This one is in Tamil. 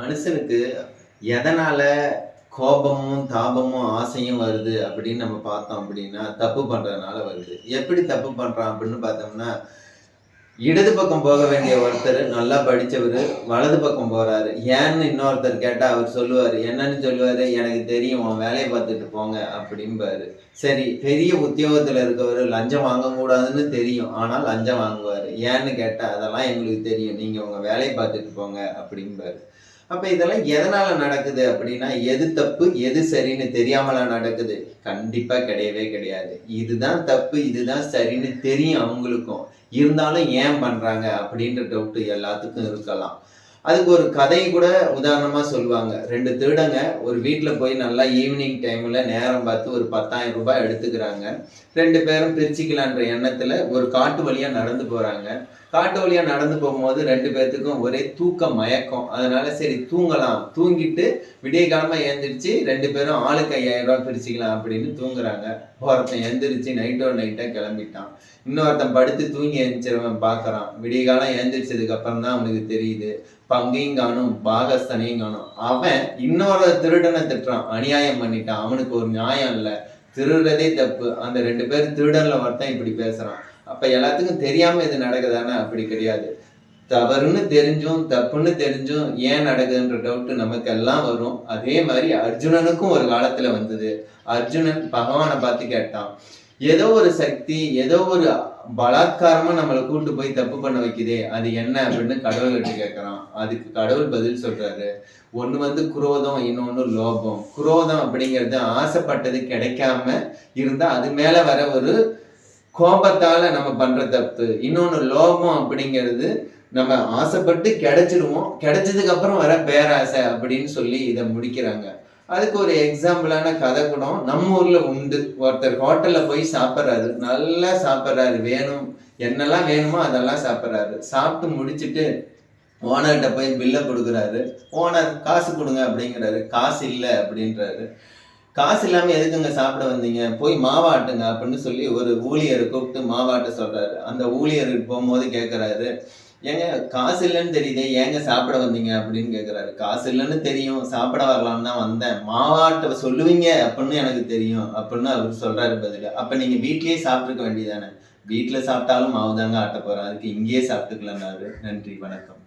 மனுஷனுக்கு எதனால கோபமும் தாபமும் ஆசையும் வருது அப்படின்னு நம்ம பார்த்தோம் அப்படின்னா தப்பு பண்றதுனால வருது. எப்படி தப்பு பண்றான் அப்படின்னு பார்த்தோம்னா இடது பக்கம் போக வேண்டிய ஒருத்தர் நல்லா படிச்சவர் வலது பக்கம் போறாரு. ஏன்னு இன்னொருத்தர் கேட்டா அவர் சொல்லுவாரு என்னன்னு சொல்லுவாரு? எனக்கு தெரியும் உன் வேலையை பார்த்துட்டு போங்க அப்படிம்பாரு. சரி பெரிய உத்தியோகத்துல இருக்கவர் லஞ்சம் வாங்கக்கூடாதுன்னு தெரியும் ஆனால் லஞ்சம் வாங்குவாரு. ஏன்னு கேட்டா அதெல்லாம் எங்களுக்கு தெரியும். நீங்க உங்க வேலையை பார்த்துட்டு போங்க அப்படிம்பாரு. அப்ப இதெல்லாம் எதனால நடக்குது அப்படின்னா எது தப்பு எது சரின்னு தெரியாமலா நடக்குது? கண்டிப்பா கிடையவே கிடையாது. இதுதான் தப்பு இதுதான் சரின்னு தெரியும் அவங்களுக்கும். இருந்தாலும் ஏன் பண்றாங்க அப்படின்ற டவுட் எல்லாத்துக்கும் இருக்கலாம். அதுக்கு ஒரு கதையை கூட உதாரணமாக சொல்லுவாங்க. ரெண்டு திருடங்க ஒரு வீட்டில் போய் நல்லா ஈவினிங் டைமில் நேரம் பார்த்து ஒரு பத்தாயிரம் ரூபாய் எடுத்துக்கிறாங்க. ரெண்டு பேரும் பிரிச்சுக்கலான்ற எண்ணத்தில் ஒரு காட்டு வழியாக நடந்து போகிறாங்க காட்டு வழியாக நடந்து போகும்போது ரெண்டு பேர்த்துக்கும் ஒரே தூக்க மயக்கம். அதனால சரி தூங்கலாம். தூங்கிட்டு விடிய காலமா எழுந்திரிச்சு ரெண்டு பேரும் ஆளுக்கு ஐயாயிரம் ரூபாய் பிரிச்சுக்கலாம் அப்படின்னு தூங்குறாங்க. ஒருத்தன் எந்திரிச்சு நைட்டோ நைட்டாக கிளம்பிட்டான். இன்னொருத்தன் படுத்து தூங்கி எழுந்திரிச்சவன் பார்க்குறான் விடிய காலம் எழுந்திரிச்சதுக்கு அப்புறம் தான் அவனுக்கு தெரியுது. பங்கையும் காணும் பாகஸ்தனையும் காணும். அவன் இன்னொரு திருடனை திட்டுறான். அநியாயம் பண்ணிட்டான். அவனுக்கு ஒரு நியாயம் இல்லை. திருடுறதே தப்பு. அந்த ரெண்டு பேர் திருடன்ல ஒருத்தன் இப்படி பேசுறான். அப்ப எல்லாத்துக்கும் தெரியாம இது நடக்குதானே? அப்படி கிடையாது. தவறுன்னு தெரிஞ்சும் தப்புன்னு தெரிஞ்சும் ஏன் நடக்குதுன்ற டவுட் நமக்கு எல்லாம் வரும். அதே மாதிரி அர்ஜுனனுக்கும் ஒரு காலத்துல வந்தது. அர்ஜுனன் பகவானை பார்த்து கேட்டான். ஏதோ ஒரு சக்தி ஏதோ ஒரு பலாத்காரமா நம்மளை கூட்டு போய் தப்பு பண்ண வைக்குதே அது என்ன அப்படின்னு கடவுள் கிட்ட கேட்கறான் அதுக்கு கடவுள் பதில் சொல்றாரு. ஒண்ணு வந்து குரோதம் இன்னொன்னு லோபம். குரோதம் அப்படிங்கிறது ஆசைப்பட்டது கிடைக்காம இருந்தா அது மேல வர ஒரு கோபத்தால நம்ம பண்ற தப்பு. இன்னொன்னு லோபம் அப்படிங்கிறது நம்ம ஆசைப்பட்டு கிடைச்சிருவோம் கிடைச்சதுக்கு அப்புறம் வர பேராசை அப்படின்னு சொல்லி இதை முடிக்கிறாங்க. அதுக்கு ஒரு எக்ஸாம்பிளான கதை கூட நம்ம ஊர்ல உண்டு. ஒருத்தர் ஹோட்டல்ல போய் சாப்பிட்றாரு. நல்லா சாப்பிட்றாரு. வேணும். என்னெல்லாம் வேணுமோ அதெல்லாம் சாப்பிட்றாரு. சாப்பிட்டு முடிச்சுட்டு ஓனர்கிட்ட போய் பில்லை கொடுக்குறாரு. ஓனர் காசு கொடுங்க அப்படிங்கிறாரு. காசு இல்லை அப்படின்றாரு. காசு இல்லாம எதுக்குங்க சாப்பிட வந்தீங்க? போய் மாவாட்டுங்க அப்படின்னு சொல்லி ஒரு ஊழியரை கூப்பிட்டு மாவாட்ட சொல்றாரு. அந்த ஊழியருக்கு போகும்போது கேட்கறாரு ஏங்க காசு இல்லைன்னு தெரியுதே ஏங்க சாப்பிட வந்தீங்க அப்படின்னு கேட்குறாரு காசு இல்லைன்னு தெரியும் சாப்பிட வரலாம்னு தான் வந்தேன். மாவாட்ட சொல்லுவீங்க அப்படின்னு எனக்கு தெரியும் அப்படின்னு அவர் சொல்றாரு பதில். அப்ப நீங்க வீட்லயே சாப்பிட்டுருக்க வேண்டியதானே வீட்டுல சாப்பிட்டாலும் மாவு தாங்க ஆட்ட போறேன். அதுக்கு இங்கேயே சாப்பிட்டுக்கலன்னாரு நன்றி வணக்கம்.